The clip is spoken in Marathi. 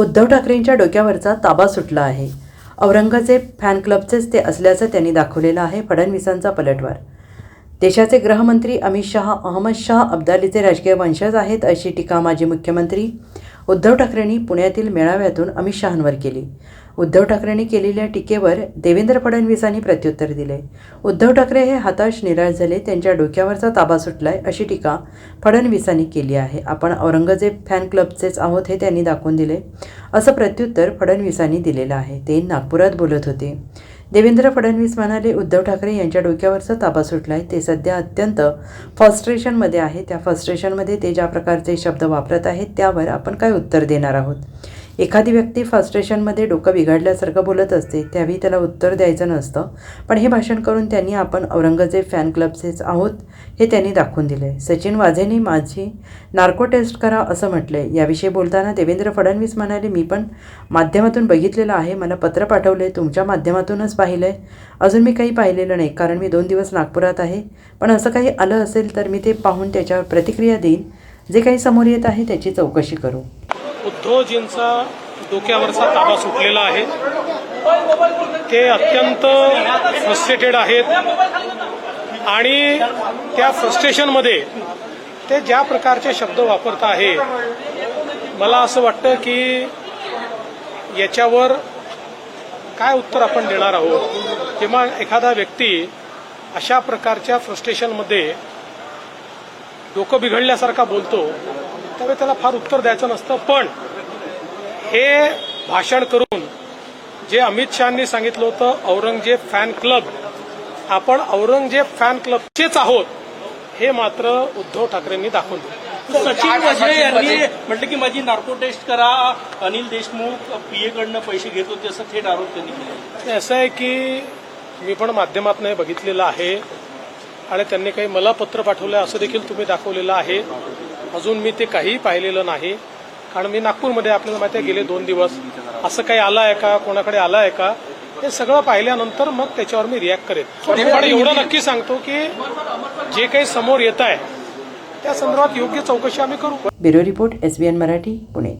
उद्धव ठाकरेंच्या डोक्यावरचा ताबा सुटला आहे. औरंगजेब फॅन क्लबचेच ते असल्याचं त्यांनी दाखवलेलं आहे फडणवीसांचा पलटवार. देशाचे गृहमंत्री अमित शहा अहमद शहा अब्दालीचे राजकीय वंशज आहेत अशी टीका माजी मुख्यमंत्री उद्धव ठाकरेंनी पुण्यातील मेळाव्यातून अमित शहांवर केली. उद्धव ठाकरेंनी केलेल्या टीकेवर देवेंद्र फडणवीसांनी प्रत्युत्तर दिले. उद्धव ठाकरे हे हताश निराश झाले त्यांच्या डोक्यावरचा ताबा सुटलाय अशी टीका फडणवीसांनी केली आहे. आपण औरंगजेब फॅन क्लबचेच आहोत हे त्यांनी दाखवून दिले. असं प्रत्युत्तर फडणवीसांनी दिलेलं आहे. ते नागपुरात बोलत होते. देवेंद्र फडणवीस म्हणाले उद्धव ठाकरे यांच्या डोक्यावरचा ताबा सुटलाय. ते सध्या अत्यंत फस्ट्रेशनमध्ये आहे. त्या फस्ट्रेशनमध्ये ते ज्या प्रकारचे शब्द वापरत आहेत त्यावर आपण काय उत्तर देणार आहोत? एखादी व्यक्ती फ्रस्ट्रेशनमध्ये डोकं बिघडल्यासारखं बोलत असते त्यावेळी त्याला उत्तर द्यायचं नसतं. पण हे भाषण करून त्यांनी आपण औरंगजेब फॅन क्लबचेच आहोत हे त्यांनी दाखवून दिले सचिन वाझेने माझी नार्को टेस्ट करा असं म्हटलंय. याविषयी बोलताना देवेंद्र फडणवीस म्हणाले मी पण माध्यमातून बघितलेलं आहे मला पत्र पाठवले तुमच्या माध्यमातूनच पाहिलंय. अजून मी काही पाहिलेलं नाही कारण मी दोन दिवस नागपुरात आहे. पण असं काही आलं असेल तर मी ते पाहून त्याच्यावर प्रतिक्रिया देईन. जे काही समोर येत आहे त्याची चौकशी करू. उद्धवजींचा डोक्यावरचा ताबा सुटलेला आहे. ते अत्यंत फ्रस्ट्रेटेड आहेत. आणि त्या फ्रस्ट्रेशनमध्ये ते ज्या प्रकारचे शब्द वापरत आहे मला असं वाटतं की याच्यावर काय उत्तर आपण देणार आहोत? किंवा एखादा व्यक्ती अशा प्रकारच्या फ्रस्ट्रेशनमध्ये डोकं बिघडल्यासारखा बोलतो त्यावेळी त्याला फार उत्तर द्यायचं नसतं पण हे भाषण करून जे अमित शहानी सांगितलं होतं औरंगजेब फॅन क्लब आपण औरंगजेब फॅन क्लबचेच आहोत हे मात्र उद्धव ठाकरेंनी दाखवून दिलं. सचिन वझे यांनी म्हटलं की माझी नार्को टेस्ट करा अनिल देशमुख पीए कडनं पैसे घेत होते असं थेट आरोप त्यांनी केला. ते असं आहे की मी पण माध्यमातून हे बघितलेलं आहे. आणि त्यांनी काही मला पत्र पाठवलं असं देखील तुम्ही दाखवलेलं आहे. अजून मी ते काहीही पाहिलेलं नाही. कारण मी नागपूरमध्ये आपल्याला माहिती आहे गेले दोन दिवस. असं काही आलं आहे का? कोणाकडे आलं आहे का? हे सगळं पाहिल्यानंतर मग त्याच्यावर मी रिॲक्ट करेन. पण एवढं नक्की सांगतो की जे काही समोर येत आहे त्या संदर्भात योग्य चौकशी आम्ही करू. Bureau report S B N Marathi Pune.